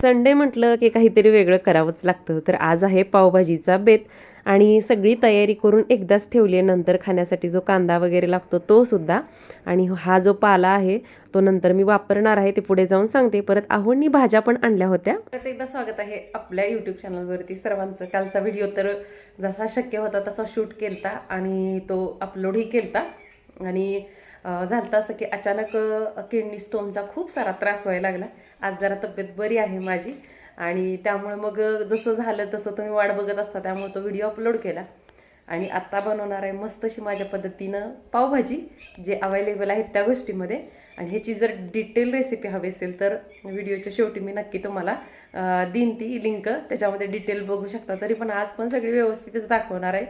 Sunday म्हटलं की काहीतरी वेगळं करावंच लागतं. तर आज आहे पावभाजीचा बेत आणि सगळी तयारी करून एकदाच ठेवली आहे. नंतर खाण्यासाठी जो कांदा वगैरे लागतो तो सुद्धा. आणि हा जो पाला आहे तो नंतर मी वापरणार आहे ते पुढे जाऊन सांगते. परत आहोंनी भाज्या पण आणल्या होत्या. तर एकदा स्वागत आहे आपल्या यूट्यूब चॅनलवरती सर्वांचं कालचा व्हिडिओ तर जसा शक्य होता तसा शूट केलता आणि तो अपलोडही केलता. आणि झालं असं की अचानक किडनी स्टोनचा खूप सारा त्रास व्हायला लागला. आज जरा तब्येत बरी आहे माझी. आणि त्यामुळे मग जसं झालं तसं तुम्ही वाट बघत असता त्यामुळे तो व्हिडिओ अपलोड केला. आणि आत्ता बनवणार आहे मस्त अशी माझ्या पद्धतीनं पावभाजी जे अवेलेबल आहेत त्या गोष्टीमध्ये. आणि ह्याची जर डिटेल रेसिपी हवी असेल तर व्हिडिओच्या शेवटी मी नक्की तुम्हाला देईन ती लिंक त्याच्यामध्ये डिटेल बघू शकता. तरी पण आज पण सगळी व्यवस्थितच दाखवणार आहे.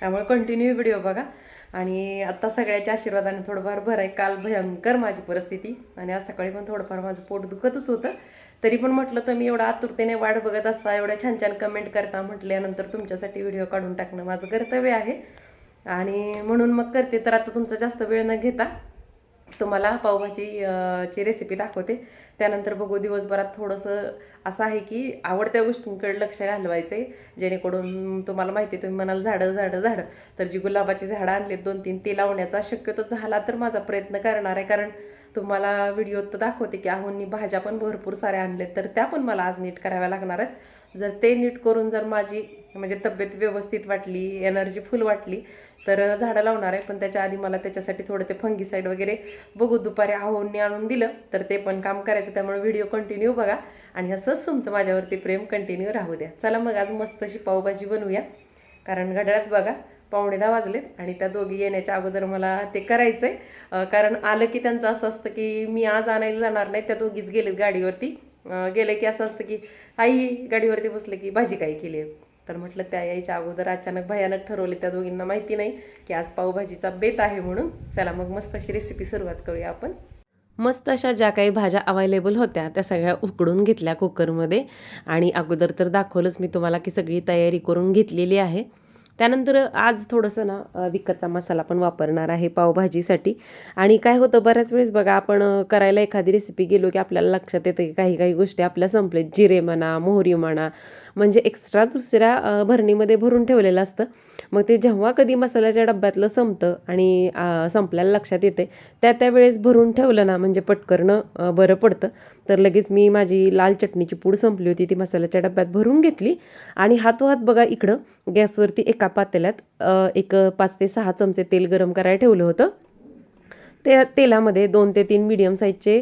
त्यामुळे कंटिन्यू व्हिडिओ बघा. आणि आता सगळ्याच्या आशीर्वादाने थोडंफार भराय आहे. काल भयंकर माझी परिस्थिती आणि आज सकाळी पण थोडंफार माझं पोट दुखतच होतं. तरी पण म्हटलं तर मी एवढा आतुरतेने वाट बघत असता एवढ्या छान छान कमेंट करता म्हटल्यानंतर तुमच्यासाठी व्हिडिओ काढून टाकणं माझं कर्तव्य आहे. आणि म्हणून मग करते. तर आता तुमचा जास्त वेळ न घेता तुम्हाला पावभाजी ची रेसिपी दाखवते. त्यानंतर बघू दिवसभरात थोडंसं असं आहे की आवडत्या गोष्टींकडे लक्ष घालवायचं आहे जेणेकरून तुम्हाला माहिती तुम्ही म्हणाल झाडं झाडं झाडं. तर जी गुलाबाची झाडं आणलीत दोन तीन ते लावण्याचा शक्यतो झाला तर माझा प्रयत्न करणार आहे. कारण तुम्हाला व्हिडिओत तर दाखवते की आहोंनी भाज्या पण भरपूर साऱ्या आणल्यात तर त्या पण मला आज नीट कराव्या लागणार आहेत. जर ते नीट करून जर माझी म्हणजे तब्येत व्यवस्थित वाटली एनर्जी फुल वाटली तर झाडं लावणार आहे. पण त्याच्या आधी मला त्याच्यासाठी थोडं ते फंगीसाईड वगैरे बघू. दुपारी आहोंनी आणून दिलं तर ते पण काम करायचं. त्यामुळे व्हिडिओ कंटिन्यू बघा. आणि असंच तुमचं माझ्यावरती प्रेम कंटिन्यू राहू द्या. चला मग आज मस्त अशी पावभाजी बनवूया. कारण घड्याळात बघा पावणे दहा वाजलेत आणि त्या दोघी येण्याच्या अगोदर मला ते करायचं आहे कारण आलं की त्यांचं असं असतं की मी आज आणायला जाणार नाही त्या दोघीच गेलेत गाडीवरती. गेले की असं असतं की आई गाडीवरती बसले की भाजी काय केली आहे? तर म्हटलं त्या यायच्या अगोदर अचानक भयानक ठरवले त्या दोघींना माहिती नाही की आज पावभाजीचा बेत आहे म्हणून. चला मग मस्त अशी रेसिपी सुरुवात करूया आपण. मस्त अशा ज्या काही भाज्या अवेलेबल होत्या त्या सगळ्या उकडून घेतल्या कुकरमध्ये आणि अगोदर तर दाखवलंच मी तुम्हाला की सगळी तयारी करून घेतलेली आहे. त्यानंतर आज थोडंसं ना विकतचा मसाला पण वापरणार आहे पावभाजीसाठी. आणि काय होतं बऱ्याच वेळेस बघा आपण करायला एखादी रेसिपी गेलो की आपल्याला लक्षात येतं की काही काही गोष्टी आपल्या संपलेत. जिरे म्हणा मोहरी म्हणा म्हणजे एक्स्ट्रा दुसऱ्या भरणीमध्ये भरून ठेवलेलं असतं. मग ते जेव्हा कधी मसाल्याच्या डब्यातलं संपतं आणि संपल्याला लक्षात येते त्या त्या वेळेस भरून ठेवलं ना म्हणजे पटकरणं बरं पडतं. तर लगेच मी माझी लाल चटणीची पूड संपली होती ती मसाल्याच्या डब्यात भरून घेतली. आणि हातोहात बघा इकडं गॅसवरती एका पातेल्यात एक पाच ते सहा चमचे तेल गरम करायला ठेवलं होतं. ते तेलामध्ये दोन ते तीन मीडियम साईजचे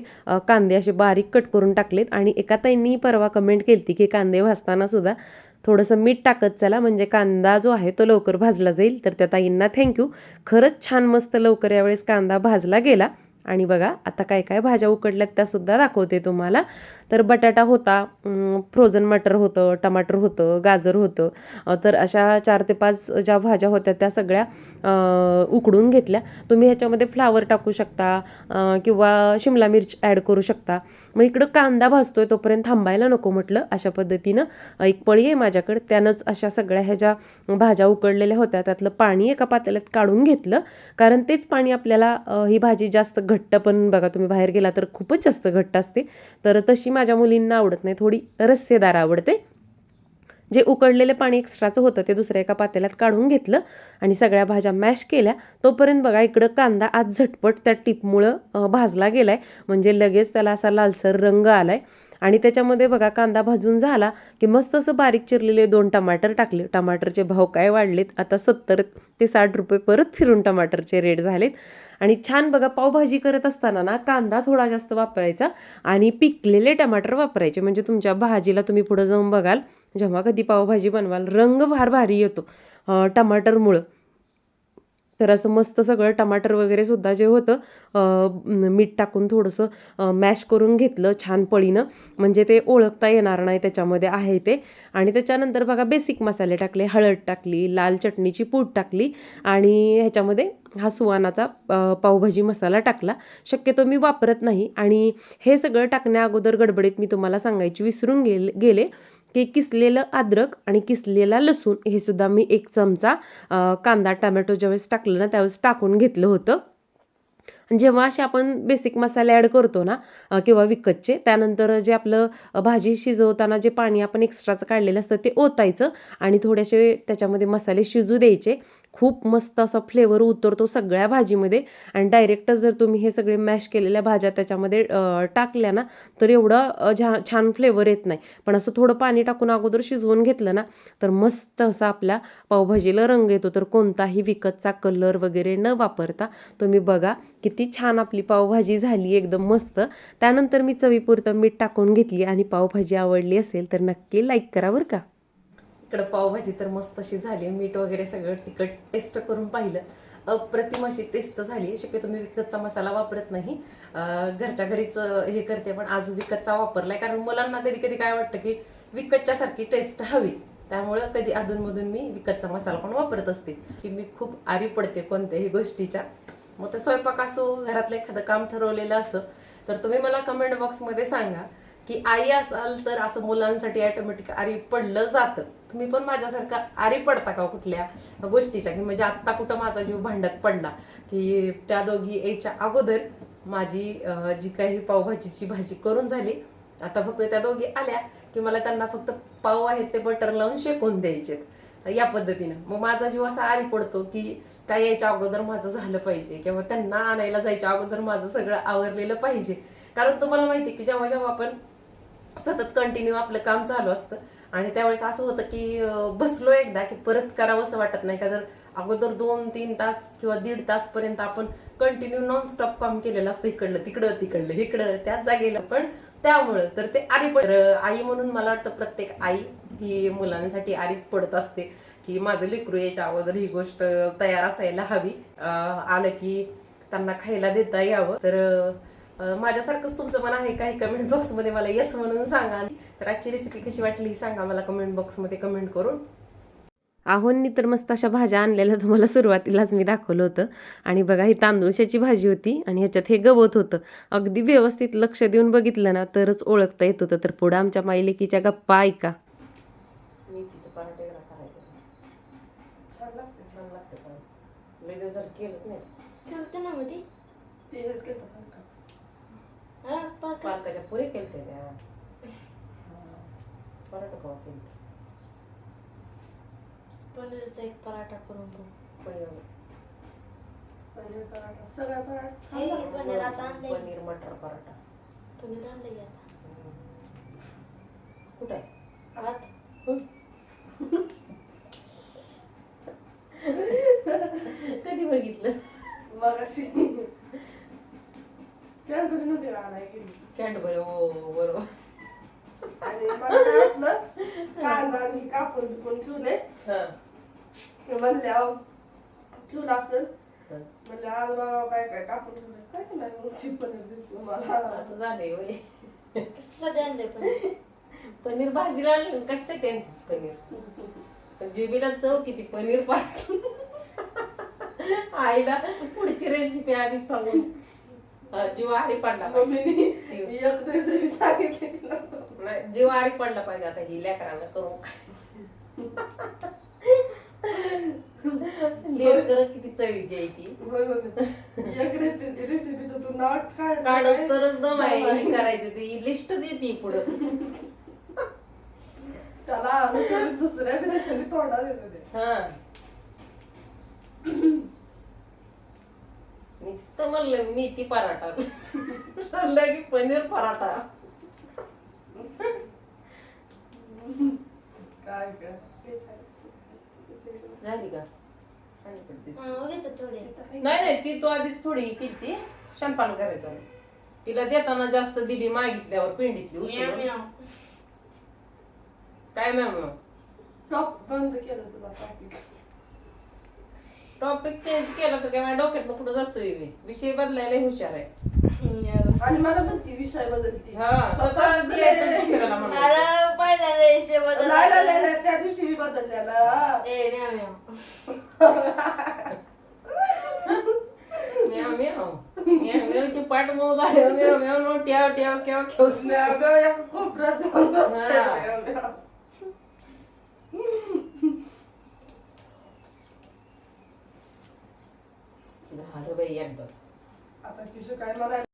कांदे असे बारीक कट करून टाकलेत. आणि एका ताईंनी परवा कमेंट केली होती की कांदे भाजताना सुद्धा थोडंसं मीठ टाकत चला म्हणजे कांदा जो आहे तो लवकर भाजला जाईल. तर त्या ताईंना थँक्यू खरंच छान मस्त लवकर यावेळेस कांदा भाजला गेला. आणि बघा आता काय काय भाज्या उकडल्यात त्यासुद्धा दाखवते तुम्हाला. तर बटाटा होता फ्रोझन मटर होतं टमाटर होतं गाजर होतं. तर अशा चार ते पाच ज्या भाज्या होत्या त्या सगळ्या उकडून घेतल्या. तुम्ही ह्याच्यामध्ये फ्लावर टाकू शकता किंवा शिमला मिर्च ॲड करू शकता. मग इकडं कांदा भाजतोय तोपर्यंत थांबायला नको म्हटलं अशा पद्धतीनं एक पळी आहे माझ्याकडे. त्यानंच अशा सगळ्या ह्या ज्या भाज्या उकडलेल्या होत्या त्यातलं पाणी एका पातेल्यात काढून घेतलं. कारण तेच पाणी आपल्याला ही भाजी जास्त घट्ट पण बघा तुम्ही बाहेर गेला तर खूपच जास्त घट्ट असते. तर तशी माझ्या मुलींना आवडत नाही थोडी रस्सेदार आवडते. जे उकडलेले पाणी एक्स्ट्राचं होतं ते दुसऱ्या एका पातेल्यात काढून घेतलं आणि सगळ्या भाज्या मॅश केल्या. तोपर्यंत बघा इकडं कांदा आज झटपट त्या टिपमुळं भाजला गेला आहे म्हणजे लगेच त्याला असा लालसर रंग आला आहे आणि त्याच्यामध्ये बघा कांदा भाजून झाला की मस्त असं बारीक चिरलेले दोन टमाटर टाकले. टमाटरचे भाव काय वाढलेत? आता सत्तर ते साठ रुपये परत फिरून टमाटरचे रेट झालेत. आणि छान बघा पावभाजी करत असताना ना कांदा थोडा जास्त वापरायचा आणि पिकलेले टमाटर वापरायचे. म्हणजे तुमच्या भाजीला तुम्ही पुढं जाऊन बघाल जेव्हा कधी पावभाजी बनवाल रंग फार भारी येतो टमाटरमुळं. तर असं मस्त सगळं टमाटर वगैरे सुद्धा जे होतं मीठ टाकून थोडंसं मॅश करून घेतलं छान पळीनं. म्हणजे ते ओळखता येणार नाही त्याच्यामध्ये आहे ते. आणि त्याच्यानंतर बघा बेसिक मसाले टाकले हळद टाकली लाल चटणीची पूड टाकली आणि ह्याच्यामध्ये हा सुवानाचा पावभाजी मसाला टाकला. शक्यतो मी वापरत नाही आणि हे सगळं टाकण्या अगोदर गडबडीत मी तुम्हाला सांगायची विसरून गेले गेले. की किसलेलं अद्रक आणि किसलेला लसूण हे सुद्धा मी एक चमचा कांदा टमॅटो ज्यावेळेस टाकलं ना त्यावेळेस टाकून घेतलं होतं. जेव्हा असे आपण बेसिक मसाले ॲड करतो ना किंवा विकतचे त्यानंतर जे आपलं भाजी शिजवताना जे पाणी आपण एक्स्ट्राचं काढलेलं असतं ते ओतायचं आणि थोडेसे त्याच्यामध्ये मसाले शिजू द्यायचे. खूप मस्त असा फ्लेवर उतरतो सगळ्या भाजीमध्ये. आणि डायरेक्ट जर तुम्ही हे सगळे मॅश केलेल्या भाज्या त्याच्यामध्ये टाकल्या ना तर एवढं झा छान फ्लेवर येत नाही. पण असं थोडं पाणी टाकून अगोदर शिजवून घेतलं ना तर मस्त असा आपल्या पावभाजीला रंग येतो. तर कोणताही विकतचा कलर वगैरे न वापरता तुम्ही बघा किती छान आपली पावभाजी झाली एकदम मस्त. त्यानंतर मी चवीपुरतं मीठ टाकून घेतली आणि पावभाजी आवडली असेल तर नक्की लाईक करा बरं का. इकडं पावभाजी तर मस्त अशी झाली. मीठ वगैरे सगळं तिखट टेस्ट करून पाहिलं. अप्रतिम अशी टेस्ट झाली. शक्यतो मी विकतचा मसाला वापरत नाही. घरच्या घरीच हे करते पण आज विकतचा वापरलाय. कारण मुलांना कधी कधी काय वाटतं की विकतच्या सारखी टेस्ट हवी. त्यामुळं कधी अधूनमधून मी विकतचा मसाला पण वापरत असते. की मी खूप आरी पडते कोणत्याही गोष्टीच्या. मग ते स्वयंपाक असो घरातलं एखादं काम ठरवलेलं असं तर तुम्ही मला कमेंट बॉक्समध्ये सांगा. की आई असाल तर असं मुलांसाठी ऑटोमॅटिक आरी पडलं जातं. तुम्ही पण माझ्यासारखं आरी पडता का कुठल्या गोष्टीच्या? की म्हणजे आत्ता कुठं माझा जीव भांड्यात पडला? की त्या दोघी यायच्या अगोदर माझी जी काही पावभाजीची भाजी करून झाली आता फक्त त्या दोघी आल्या की मला त्यांना फक्त पाव आहेत ते बटर लावून शेकून द्यायचे. या पद्धतीनं. मग माझा जीव असा आरी पडतो की त्या यायच्या अगोदर माझं झालं पाहिजे किंवा त्यांना आणायला जायच्या अगोदर माझं सगळं आवरलेलं पाहिजे. कारण तुम्हाला माहिती की जेव्हा जेव्हा आपण सतत कंटिन्यू आपलं काम चालू असतं. आणि त्यावेळेस असं होतं की बसलो एकदा की परत करावं असं वाटत नाही. का तर अगोदर दोन तीन तास किंवा दीड तास पर्यंत आपण कंटिन्यू नॉनस्टॉप काम केलेलं असतं. इकडलं तिकडं तिकडलं इकडं त्याच जागेला पण त्यामुळं तर ते आरी पड आई म्हणून मला वाटतं प्रत्येक आई ही मुलांसाठी आरीच पडत असते. की माझं लेकरू याच्या अगोदर ही गोष्ट तयार असायला हवी. आलं की त्यांना खायला देता यावं. तर माझ्यासारखंच तुमचं पण आहे काही कमेंट बॉक्समध्ये मला येस म्हणून सांगा. तर आजची रेसिपी कशी वाटली सांगा मला कमेंट बॉक्समध्ये कमेंट करून. आहोंनी तर मस्त अशा भाज्या आणलेल्या तुम्हाला सुरुवातीलाच मी दाखवलं होतं. आणि बघा ही तांदूळशाची भाजी होती आणि ह्याच्यात हे गवत होतं. अगदी व्यवस्थित लक्ष देऊन बघितलं ना तरच ओळखता येत होतं. तर पुढं आमच्या मायलेकीच्या गप्पा ऐका. केलंच नाही. पालकाच्या पुरे केलते त्या पराठा कवा केलते पनीरचा एक पराठा करून पनीर पराठा सगळ्या पराठा हे पनीर आता आणलंय पनीर मटर पराठा पनीर आणलंय की आता कुठं आहे आत कधी बघितलं मग अशी कॅडबरी नव्हती आणाय गेली कॅडबरी हो बरोबर. आणि मला काय वाटलं कांदा आणि कापून बिपून ठेवले हा. म्हणल्या ठेवलं असेल. हा. म्हणलं आज बाबा काय काय कापून ठेवलं कायच नाही मग ते पनीर दिसलं मला. असं झालंय होय. कशासाठी आणलंय पनीर पनीर भाजीला आणलं कशासाठी आणतेस पनीर? जिबीला चव किती पनीर पाठ आईला पुढची रेसिपी आधी सांगून. जीव आरी पडला पाहिजे. एक रेसिपी सांगितली तिला नाही, जीव आरी पडला पाहिजे आता ही लेकरांना करून लेकर किती चवीची आहे ती. एक रेसिपी रेसिपीचं तू नाव काढ. काढच तरच दम आहे करायचं ती. लिस्टच येते पुढं. त्याला दुसऱ्या रेसिपी तोंडात येत होते हा. नुसतं म्हणलं मेथी पराठा. लगे पनीर पराठा. काय काय ते काय. झाली का. हा, नाही नाही ती तू आधीच थोडी किती शंपान करायचं तिला देताना जास्त दिली मागितल्यावर पिंडीतली उचलून. काय मॅम टॉप बंद केलं तुला टॉपिक चेंज केला तर काय माझ्या डोक्यात कुठं जातोय मी? विषय बदलायला हुशार आहे. आणि मला पण ती विषय बदलती. हा स्वतः दिलाय तर दुसऱ्याला म्हणायचं. मला पहिला रेषे बदल नाही नाही, नाही नाही, त्या दिवशी मी बदललेला. ए म्याव, म्याव. म्याव म्याव म्याव म्यावची पाठ मऊ झाली म्याव म्याव नो ट्याव ट्याव केव एका कोपऱ्यात जाऊन बसते, हा. झालं बाई एकदाच. आता आता की काय म्हणायला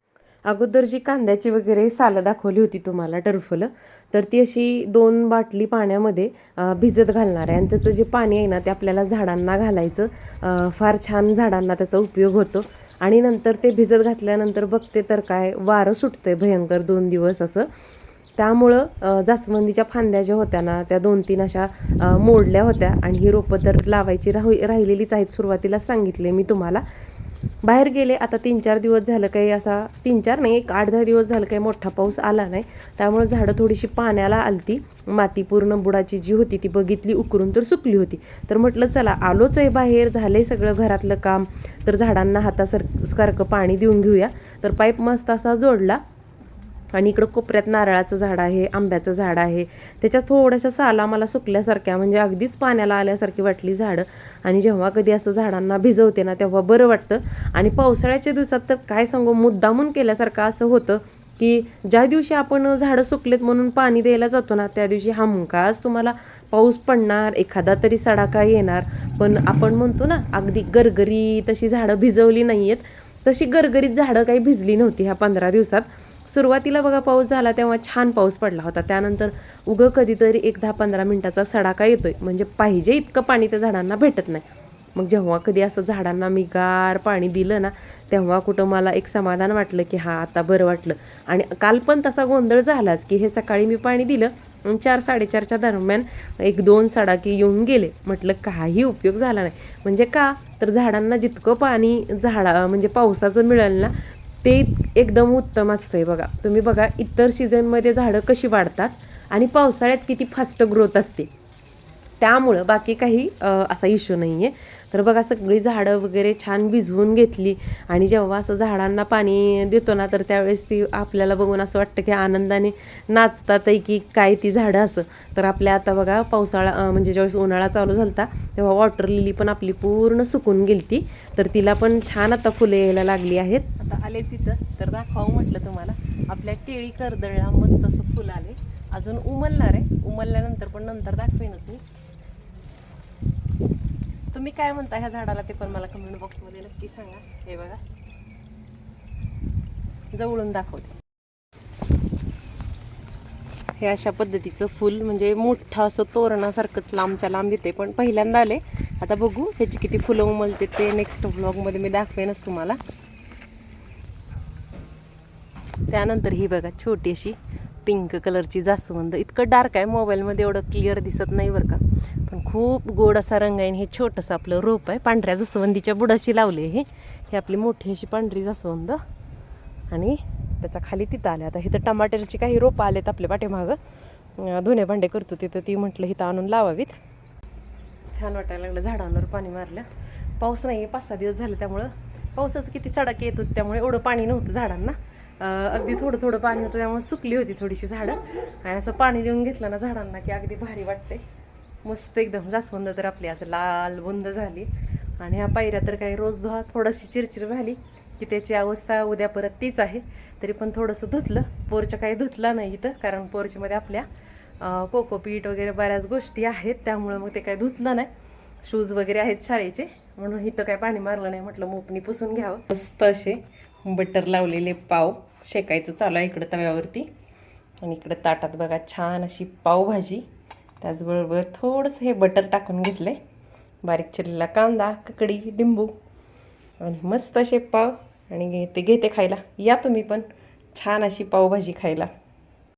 अगोदर जी कांद्याची वगैरे सालं दाखवली होती तुम्हाला टरफलं तर ती अशी दोन बाटली पाण्यामध्ये भिजत घालणार आहे. आणि त्याचं जे पाणी आहे ना ते आपल्याला झाडांना घालायचं. फार छान झाडांना त्याचा उपयोग होतो. आणि नंतर ते भिजत घातल्यानंतर बघते तर काय वारं सुटतंय भयंकर दोन दिवस असं. त्यामुळं जास्वंदीच्या फांद्या ज्या होत्या ना त्या दोन तीन अशा मोडल्या होत्या. आणि ही रोपं तर लावायची राहू राहिलेलीच आहेत. सुरुवातीला सांगितले मी तुम्हाला. बाहेर गेले आता तीन चार दिवस झालं काही असा तीन चार नाही एक आठ दहा दिवस झालं काही मोठा पाऊस आला नाही. त्यामुळे झाडं थोडीशी पाण्याला आलती. माती पूर्ण बुडाची जी होती ती बघितली उकरून तर सुकली होती. तर म्हटलं चला आलोच आहे बाहेर झालंय सगळं घरातलं काम. तर झाडांना हातासारखं सारखं पाणी देऊन घेऊया. तर पाईप मस्त असा जोडला. आणि इकडं कोपऱ्यात नारळाचं झाड आहे आंब्याचं झाड आहे. त्याच्या थोड्याशा साला मला सुकल्यासारख्या म्हणजे अगदीच पाण्याला आल्यासारखी वाटली झाडं. आणि जेव्हा कधी असं झाडांना भिजवते ना तेव्हा बरं वाटतं. आणि पावसाळ्याच्या दिवसात तर काय सांगू मुद्दामून केल्यासारखं असं होतं की ज्या दिवशी आपण झाडं सुकलेत म्हणून पाणी द्यायला जातो ना त्या दिवशी हमखास तुम्हाला पाऊस पडणार एखादा तरी सडाका येणार. पण आपण म्हणतो ना अगदी गरगरी तशी झाडं भिजवली नाही आहेत तशी गरगरीत झाडं काही भिजली नव्हती ह्या पंधरा दिवसात. सुरुवातीला बघा पाऊस झाला तेव्हा छान पाऊस पडला होता. त्यानंतर उगं कधीतरी एक दहा पंधरा मिनटाचा सडाका येतोय. म्हणजे पाहिजे इतकं पाणी त्या झाडांना भेटत नाही. मग जेव्हा कधी असं झाडांना मी गार पाणी दिलं ना तेव्हा कुठं मला एक समाधान वाटलं की हा आता बरं वाटलं. आणि काल पण तसा गोंधळ झालाच की हे सकाळी मी पाणी दिलं चार साडेचारच्या दरम्यान एक दोन सडाकी येऊन गेले. म्हटलं काही उपयोग झाला नाही. म्हणजे का? तर झाडांना जितकं पाणी झाडा म्हणजे पावसाचं मिळेल ना ते एकदम उत्तम असतं आहे बघा. तुम्ही बघा इतर सीझनमध्ये झाडं कशी वाढतात आणि पावसाळ्यात किती फास्ट ग्रोथ असते. त्यामुळं बाकी काही असा इश्यू नाही आहे तर बघा सगळी झाडं वगैरे छान भिजवून घेतली. आणि जेव्हा असं झाडांना पाणी देतो ना तर त्यावेळेस ती आपल्याला बघून असं वाटतं की आनंदाने नाचतात आहे की काय ती झाडं असं. तर आपल्या आता बघा पावसाळा म्हणजे ज्यावेळेस उन्हाळा चालू झाला तेव्हा वॉटर लिली पण आपली पूर्ण सुकून गेलती. तर तिला पण छान आता फुले यायला लागली आहेत. आता आले तिथं तर दाखवावं म्हटलं तुम्हाला. आपल्या केळी कर्दळला मस्त असं फुलं आले. अजून उमलणार आहे. उमलल्यानंतर पण नंतर दाखवेनच मी. तुम्ही काय म्हणता ह्या झाडाला ते पण मला कमेंट बॉक्समध्ये नक्की सांगा. हे बघा. जवळून दाखवते. हे अशा पद्धतीचं फुल म्हणजे मोठं असं तोरणासारखंच लांबच्या लांब येते पण पहिल्यांदा आले. आता बघू ह्याची किती फुलं उमलते ते नेक्स्ट व्लॉगमध्ये मी दाखवेनच तुम्हाला. त्यानंतर ही बघा छोटी अशी पिंक कलरची जास्वंद. इतकं डार्क आहे मोबाईलमध्ये एवढं क्लिअर दिसत नाही बरं का. खूप गोड असा रंग आहे आणि हे छोटंसं आपलं रोप आहे. पांढऱ्या जसवंदीच्या बुडाशी लावले हे. हे आपली मोठी अशी पांढरी जसवंद. आणि त्याच्याखाली तिथं आले आता इथं टमाटरची काही रोपं आलेत आपल्या पाठीमागं. धुणे भांडे करतो तिथं. ती म्हटलं इथं आणून लावावीत. छान वाटायला लागलं झाडांवर पाणी मारलं. पाऊस नाही आहे पाच सहा दिवस झाले त्यामुळं. पावसाचं किती सडाक येत होती त्यामुळे एवढं पाणी नव्हतं झाडांना. अगदी थोडं थोडं पाणी होतं त्यामुळे सुकली होती थोडीशी झाडं. आणि असं पाणी देऊन घेतलं ना झाडांना की अगदी भारी वाटते मस्त एकदम जास्वंद तर आपली आज लाल बुंद झाली. आणि ह्या पायऱ्या तर काही रोज धुवा थोडीशी चिरचिर झाली की त्याची अवस्था उद्या परत तीच आहे. तरी पण थोडंसं धुतलं. पोरच्या काही धुतला नाही इथं कारण पोरच्यामध्ये आपल्या कोकोपीट वगैरे बऱ्याच गोष्टी आहेत. त्यामुळं मग ते काही धुतलं नाही. शूज वगैरे आहेत शाळेचे. म्हणून इथं काय पाणी मारलं नाही. म्हटलं मोपणी पुसून घ्यावं. मस्त असे बटर लावलेले पाव. शेकायचं चालू आहे इकडं तव्यावरती. आणि इकडं ताटात बघा छान अशी पावभाजी. त्याचबरोबर थोडंसं हे बटर टाकून घेतलं आहे बारीक चिरलेला कांदा ककडी लिंबू आणि मस्त असे पाव. आणि ते घेते खायला. या तुम्ही पण. छान अशी पावभाजी खायला.